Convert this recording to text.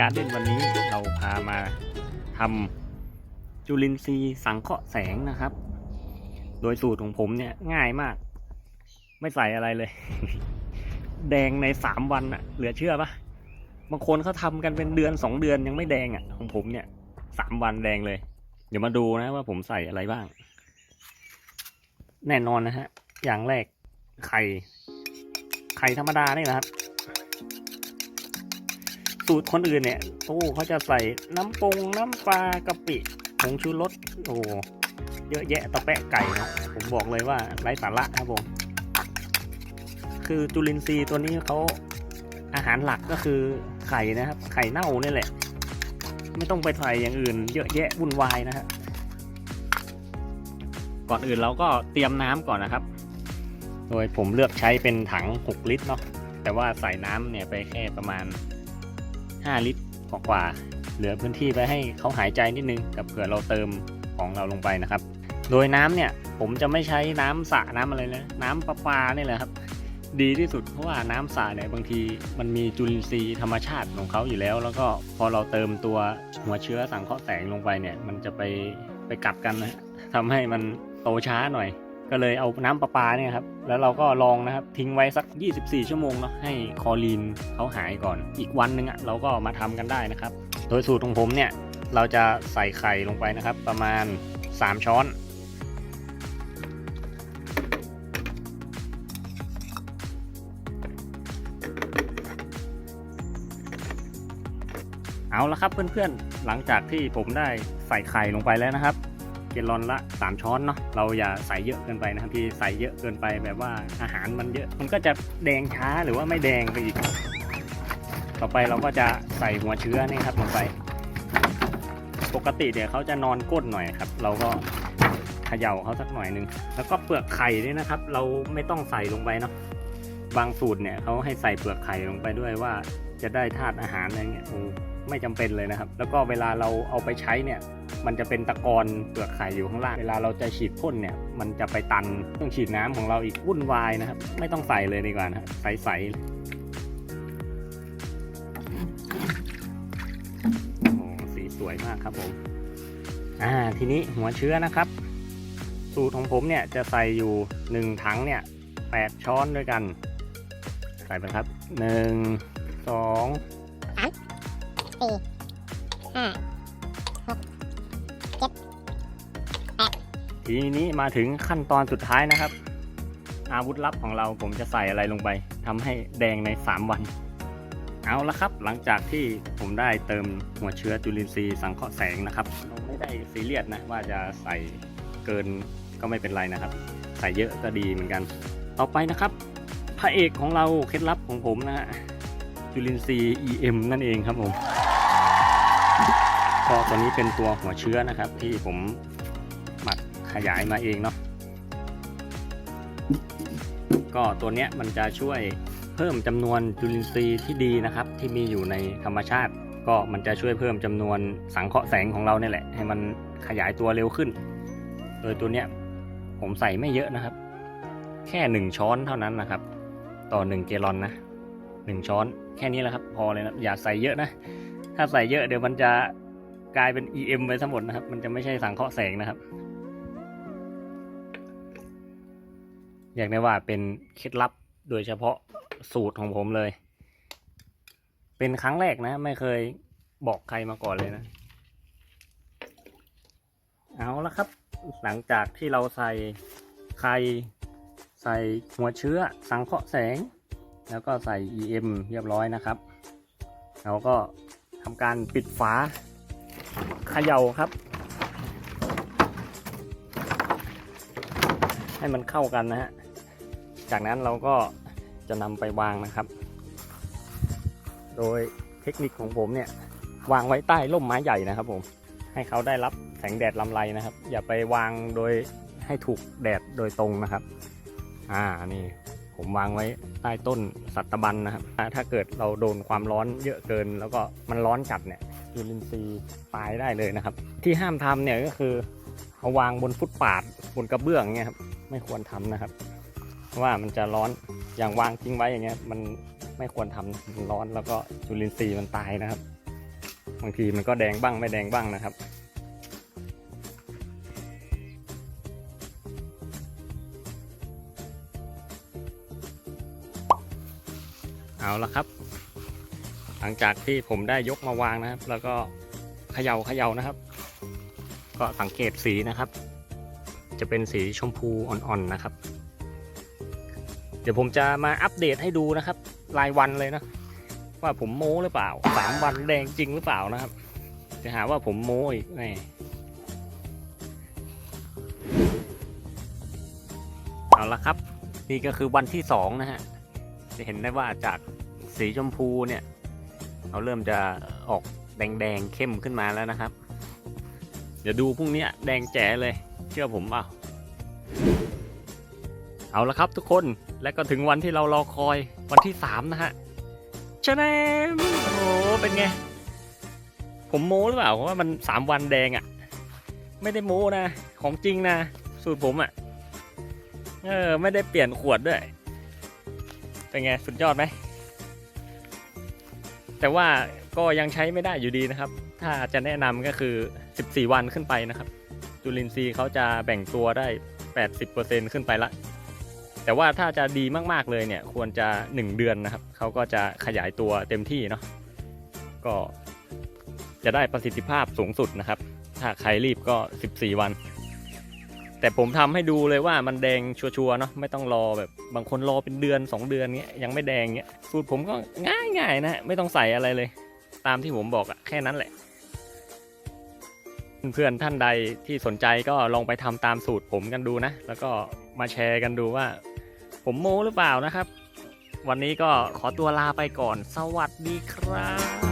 การเด่นวันนี้เราพามาทำจุลินทรีย์สังเคราะห์แสงนะครับ โดยสูตรของผมเนี่ยง่ายมาก ไม่ใส่อะไรเลย แดงในสามวันอะเหลือเชื่อปะบางคนเขาทำกันเป็นเดือนสองเดือนยังไม่แดงอะของผมเนี่ยสามวันแดงเลย เดี๋ยวมาดูนะว่าผมใส่อะไรบ้าง แน่นอนนะฮะ อย่างแรกไข่ ไข่ธรรมดานี่นะครับ สูตรคนอื่นเนี่ยโอ้เขาจะใส่น้ำปงน้ำปลากะปิผงชูรสโอ้เยอะแยะตะแปะไก่นะผมบอกเลยว่าไร้สาระครับผม คือจุลินทรีย์ตัวนี้เขาอาหารหลักก็คือไข่นะครับ ไข่เน่านี่แหละ ไม่ต้องไปใส่อย่างอื่น เยอะแยะวุ่นวายนะฮะก่อนอื่นเราก็เตรียมน้ำก่อนนะครับ โดยผมเลือกใช้เป็นถัง 6 ลิตรเนาะแต่ว่าใส่น้ำเนี่ยไปแค่ประมาณ 5 ลิตรกว่าเหลือพื้นที่ไปให้เขาหายใจนิดนึงกับเผื่อเราเติมของเราลงไปนะครับ โดยน้ำเนี่ยผมจะไม่ใช้น้ำสระน้ำอะไรนะน้ำประปานี่แหละครับ ดีที่สุดเพราะว่าน้ำสระเนี่ยบางทีมันมีจุลินทรีย์ธรรมชาติของเขาอยู่แล้ว แล้วก็พอเราเติมตัวหัวเชื้อสังเคราะห์แสงลงไปเนี่ย มันจะไปไปกัดกันนะฮะทำให้มันโตช้าหน่อย ก็เลยเอาน้ำประปาเนี่ยครับ แล้วเราก็ลองนะครับทิ้งไว้สัก 24 ชั่วโมงเนาะให้คอรีนเขาหายก่อน อีกวันหนึงอะ่ะเราก็มาทำกันได้นะครับ โดยสูตรของผมเนี่ยเราจะใส่ไข่ลงไปนะครับ ประมาณ 3 ช้อน เอาละครับเพื่อนๆ หลังจากที่ผมได้ใส่ไข่ลงไปแล้วนะครับ เกลลอนละ 3 ช้อนเนาะเราอย่าใส่เยอะเกินไปนะครับที่ใส่เยอะเกินไปแบบว่าอาหารมันเยอะ มันก็จะแดงช้าหรือว่าไม่แดงไปอีก ต่อไปเราก็จะใส่หัวเชื้อนี่ครับลงไป ปกติเดี๋ยวเขาจะนอนก้นหน่อยครับ เราก็เขย่าเขาสักหน่อยหนึงแล้วก็เปลือกไข่นี่นะครับ เราไม่ต้องใส่ลงไปเนาะบางสูตรเนี่ยเขาให้ใส่เปลือกไข่ลงไปด้วยว่าจะได้ธาตุอาหารอะไรเงี้ยโอ้ไม่จำเป็นเลยนะครับ แล้วก็เวลาเราเอาไปใช้เนี่ย มันจะเป็นตะกอนเปลือกไข่อยู่ข้างล่าง เวลาเราจะฉีดพ่นเนี่ย มันจะไปตันเครื่องฉีดน้ำของเราอีกวุ่นวายนะครับ ไม่ต้องใส่เลยดีกว่านะครับใสๆโอ้สีสวยมากครับผม อ่า ทีนี้หัวเชื้อนะครับ สูตรของผมเนี่ยจะใส่อยู่หนึ่งถังเนี่ยแปดช้อนด้วยกัน ใส่ไปครับหนึ่งสองสี่ห้า ทีนี้มาถึงขั้นตอนสุดท้ายนะครับ อาวุธลับของเราผมจะใส่อะไรลงไปทำให้แดงใน 3 วัน เอาละครับ หลังจากที่ผมได้เติมหัวเชื้อจุลินทรีย์สังเคราะห์แสงนะครับเราไม่ได้ซีเรียสนะว่าจะใส่เกินก็ไม่เป็นไรนะครับ ใส่เยอะก็ดีเหมือนกัน ต่อไปนะครับพระเอกของเราเคล็ดลับของผมนะฮะจุลินทรีย์ EM นั่นเองครับผมก็ตัวนี้เป็นตัวหัวเชื้อนะครับ ที่ผม ขยายมาเองเนาะก็ตัวเนี้ยมันจะช่วยเพิ่มจำนวนจุลินทรีย์ที่ดีนะครับ ที่มีอยู่ในธรรมชาติ ก็มันจะช่วยเพิ่มจำนวนสังเคราะห์แสงของเราเนี่ยแหละ ให้มันขยายตัวเร็วขึ้นโดยตัวเนี้ยผมใส่ไม่เยอะนะครับ แค่หนึ่งช้อนเท่านั้นนะครับ ต่อหนึ่งเกลอนนะหนึ่งช้อนแค่นี้แหละครับ พอเลยนะอย่าใส่เยอะนะ ถ้าใส่เยอะเดี๋ยวมันจะกลายเป็น EM ไปทั้งหมดนะครับ มันจะไม่ใช่สังเคราะห์แสงนะครับ อยากได้ว่าเป็นเคล็ดลับโดยเฉพาะสูตรของผมเลย เป็นครั้งแรกนะ ไม่เคยบอกใครมาก่อนเลยนะ เอาละครับ หลังจากที่เราใส่ไข่ใส่หัวเชื้อสังเคราะห์แสง แล้วก็ใส่ EM เรียบร้อยนะครับ เราก็ทำการปิดฝาเขย่าครับ ให้มันเข้ากันนะฮะ จากนั้นเราก็จะนำไปวางนะครับ โดยเทคนิคของผมเนี่ยวางไว้ใต้ร่มไม้ใหญ่นะครับ ผม ให้เขาได้รับแสงแดดลำไรนะครับ อย่าไปวางโดยให้ถูกแดดโดยตรงนะครับ อ่านี่ผมวางไว้ใต้ต้นสัตบันนะครับ ถ้าเกิดเราโดนความร้อนเยอะเกิน แล้วก็มันร้อนจัดเนี่ยจุลินทรีย์ตายได้เลยนะครับ ที่ห้ามทำเนี่ยก็คือเอาวางบนฟุตปาดบนกระเบื้องเนี่ยครับ ไม่ควรทำนะครับ ว่ามันจะร้อนอย่างวางทิ้งไว้อย่างเงี้ยมันไม่ควรทำมันร้อนแล้วก็จุลินทรีย์มันตายนะครับ บางทีมันก็แดงบ้างไม่แดงบ้างนะครับเอาละครับ หลังจากที่ผมได้ยกมาวางนะครับ แล้วก็เขย่าเขย่านะครับ ก็สังเกตสีนะครับ จะเป็นสีชมพูอ่อนๆนะครับ เดี๋ยวผมจะมาอัปเดตให้ดูนะครับ รายวันเลยนะ ว่าผมโม้หรือเปล่าสามวันแดงจริงหรือเปล่านะครับ จะหาว่าผมโม้อีกแหมเอาละครับ นี่ก็คือวันที่สองนะฮะ จะเห็นได้ว่าจากสีชมพูเนี่ยเราเริ่มจะออกแดงๆเข้มขึ้นมาแล้วนะครับ เดี๋ยวดูพรุ่งนี้แดงแจ๋เลย เชื่อผมเปล่า เอาละครับทุกคนและก็ถึงวันที่เรารอคอยวันที่สามนะฮะชะแนมโอ้โหเป็นไง ผมโม้หรือเปล่าว่ามันสามวันแดงอะ่ะ ไม่ได้โม้นะ ของจริงนะ สูตรผมอะ่ะ เออ ไม่ได้เปลี่ยนขวดด้วย เป็นไง สุดยอดไหม แต่ว่าก็ยังใช้ไม่ได้อยู่ดีนะครับ ถ้าจะแนะนำก็คือ 14 วันขึ้นไปนะครับ จุลินทรีย์เขาจะแบ่งตัวได้ 80%ขึ้นไปละ แต่ว่าถ้าจะดีมากๆเลยเนี่ยควรจะ 1 เดือนนะครับเขาก็จะขยายตัวเต็มที่เนาะก็จะได้ประสิทธิภาพสูงสุดนะครับ ถ้าใครรีบก็ 14 วัน แต่ผมทำให้ดูเลยว่ามันแดงชัวร์ๆเนาะไม่ต้องรอแบบบางคนรอเป็นเดือน 2 เดือนเงี้ยยังไม่แดงเงี้ยสูตรผมก็ง่ายๆนะไม่ต้องใส่อะไรเลย ตามที่ผมบอกอะแค่นั้นแหละ เพื่อนๆท่านใดที่สนใจก็ลองไปทำตามสูตรผมกันดูนะ แล้วก็มาแชร์กันดูว่า ผมโม้หรือเปล่านะครับ วันนี้ก็ขอตัวลาไปก่อน สวัสดีครับ